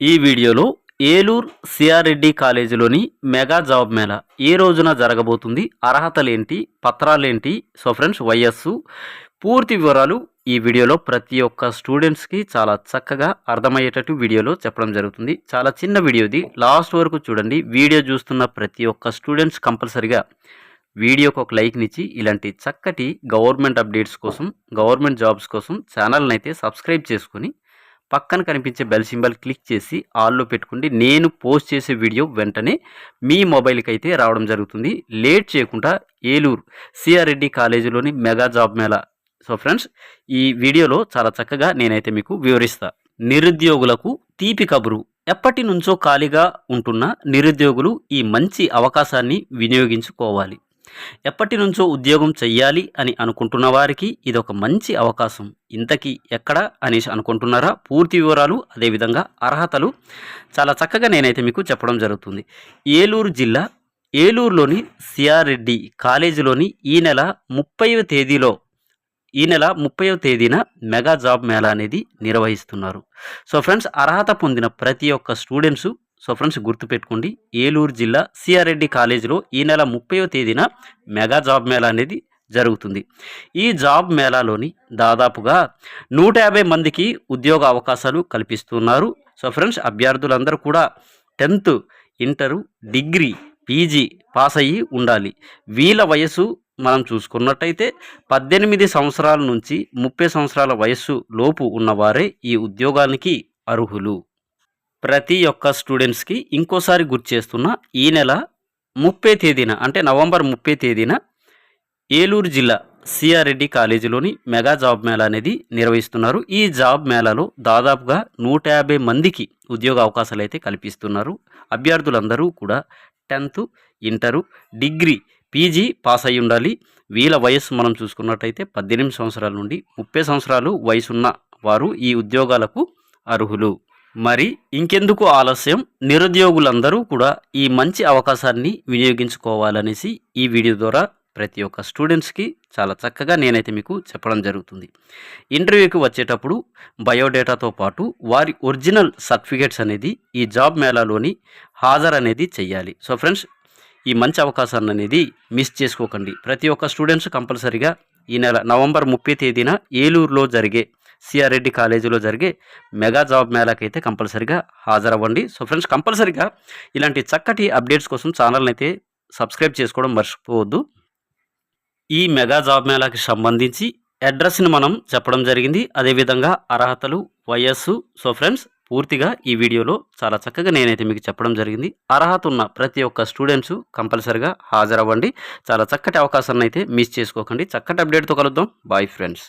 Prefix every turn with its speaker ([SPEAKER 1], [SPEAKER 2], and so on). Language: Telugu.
[SPEAKER 1] ఈ వీడియోలో ఏలూరు సిఆర్రెడ్డి కాలేజీలోని మెగా జాబ్ మేళా ఏ రోజున జరగబోతుంది అర్హతలేంటి పత్రాలేంటి? సో ఫ్రెండ్స్ వయస్సు పూర్తి వివరాలు ఈ వీడియోలో ప్రతి ఒక్క స్టూడెంట్స్కి చాలా చక్కగా అర్థమయ్యేటట్టు వీడియోలో చెప్పడం జరుగుతుంది. చాలా చిన్న వీడియోది. లాస్ట్ వరకు చూడండి. వీడియో చూస్తున్న ప్రతి ఒక్క స్టూడెంట్స్ కంపల్సరిగా వీడియోకి ఒక లైక్నిచ్చి ఇలాంటి చక్కటి గవర్నమెంట్ అప్డేట్స్ కోసం గవర్నమెంట్ జాబ్స్ కోసం ఛానల్ని అయితే సబ్స్క్రైబ్ చేసుకొని పక్కన కనిపించే బెల్ సింబల్ క్లిక్ చేసి ఆల్లో పెట్టుకుంటే నేను పోస్ట్ చేసే వీడియో వెంటనే మీ మొబైల్కి అయితే రావడం జరుగుతుంది. లేట్ చేయకుండా Eluru CR Reddy కాలేజీలోని mega job mela. So friends ఈ వీడియోలో చాలా చక్కగా నేనైతే మీకు వివరిస్తా. నిరుద్యోగులకు తీపి కబురు. ఎప్పటి నుంచో ఖాళీగా ఉంటున్న నిరుద్యోగులు ఈ మంచి అవకాశాన్ని వినియోగించుకోవాలి. ఎప్పటి నుంచో ఉద్యోగం చెయ్యాలి అని అనుకుంటున్న వారికి ఇది ఒక మంచి అవకాశం. ఇంతకీ ఎక్కడ అనేసి అనుకుంటున్నారా? పూర్తి వివరాలు అదేవిధంగా అర్హతలు చాలా చక్కగా నేనైతే మీకు చెప్పడం జరుగుతుంది. ఏలూరు జిల్లా ఏలూరులోని సిఆర్ రెడ్డి కాలేజీలోని ఈ నెల ముప్పైవ తేదీలో ఈ నెల ముప్పైవ తేదీన మెగా జాబ్ మేళా అనేది నిర్వహిస్తున్నారు. సో ఫ్రెండ్స్ అర్హత పొందిన ప్రతి ఒక్క స్టూడెంట్స్ సో ఫ్రెండ్స్ గుర్తుపెట్టుకోండి ఏలూరు జిల్లా సిఆర్ రెడ్డి కాలేజీలో ఈ నెల ముప్పైవ తేదీన మెగా జాబ్ మేళా అనేది జరుగుతుంది. ఈ జాబ్ మేళాలోని దాదాపుగా నూట యాభై మందికి ఉద్యోగ అవకాశాలు కల్పిస్తున్నారు. సో ఫ్రెండ్స్ అభ్యర్థులందరూ కూడా tenth inter degree PG pass అయ్యి ఉండాలి. వీళ్ళ వయసు మనం చూసుకున్నట్టయితే పద్దెనిమిది సంవత్సరాల నుంచి ముప్పై సంవత్సరాల వయస్సు లోపు ఉన్నవారే ఈ ఉద్యోగానికి అర్హులు. ప్రతి ఒక్క స్టూడెంట్స్కి ఇంకోసారి గుర్తు చేస్తున్న ఈ నెల ముప్పై తేదీన అంటే నవంబర్ ముప్పై తేదీన ఏలూరు జిల్లా సిఆర్ రెడ్డి కాలేజీలోని మెగా జాబ్ మేళా అనేది నిర్వహిస్తున్నారు. ఈ జాబ్ మేళాలో దాదాపుగా నూట యాభై మందికి ఉద్యోగ అవకాశాలు అయితే కల్పిస్తున్నారు. అభ్యర్థులందరూ కూడా tenth inter degree PG pass అయి ఉండాలి. వీళ్ళ వయస్సు మనం చూసుకున్నట్టయితే పద్దెనిమిది సంవత్సరాల నుండి ముప్పై సంవత్సరాలు వయసున్న వారు ఈ ఉద్యోగాలకు అర్హులు. మరి ఇంకెందుకు ఆలస్యం? నిరుద్యోగులందరూ కూడా ఈ మంచి అవకాశాన్ని వినియోగించుకోవాలనేసి ఈ వీడియో ద్వారా ప్రతి ఒక్క స్టూడెంట్స్కి చాలా చక్కగా నేనైతే మీకు చెప్పడం జరుగుతుంది. ఇంటర్వ్యూకి వచ్చేటప్పుడు బయోడేటాతో పాటు వారి ఒరిజినల్ సర్టిఫికేట్స్ అనేది ఈ జాబ్ మేళాలోని హాజరు అనేది చెయ్యాలి. సో ఫ్రెండ్స్ ఈ మంచి అవకాశాన్ని అనేది మిస్ చేసుకోకండి. ప్రతి ఒక్క స్టూడెంట్స్ కంపల్సరిగా ఈ నెల నవంబర్ ముప్పై తేదీన ఏలూరులో జరిగే సిఆర్ రెడ్డి కాలేజీలో జరిగే మెగా జాబ్ మేళాకి అయితే కంపల్సరీగా హాజరవ్వండి. సో ఫ్రెండ్స్ కంపల్సరీగా ఇలాంటి చక్కటి అప్డేట్స్ కోసం ఛానల్ని అయితే సబ్స్క్రైబ్ చేసుకోవడం మర్చిపోవద్దు. ఈ మెగా జాబ్ మేళాకి సంబంధించి అడ్రస్ని మనం చెప్పడం జరిగింది. అదేవిధంగా అర్హతలు వయస్సు. సో ఫ్రెండ్స్ పూర్తిగా ఈ వీడియోలో చాలా చక్కగా నేనైతే మీకు చెప్పడం జరిగింది. అర్హత ఉన్న ప్రతి ఒక్క స్టూడెంట్స్ కంపల్సరిగా హాజరవ్వండి. చాలా చక్కటి అవకాశాన్ని అయితే మిస్ చేసుకోకండి. చక్కటి అప్డేట్తో కలుద్దాం. Bye friends.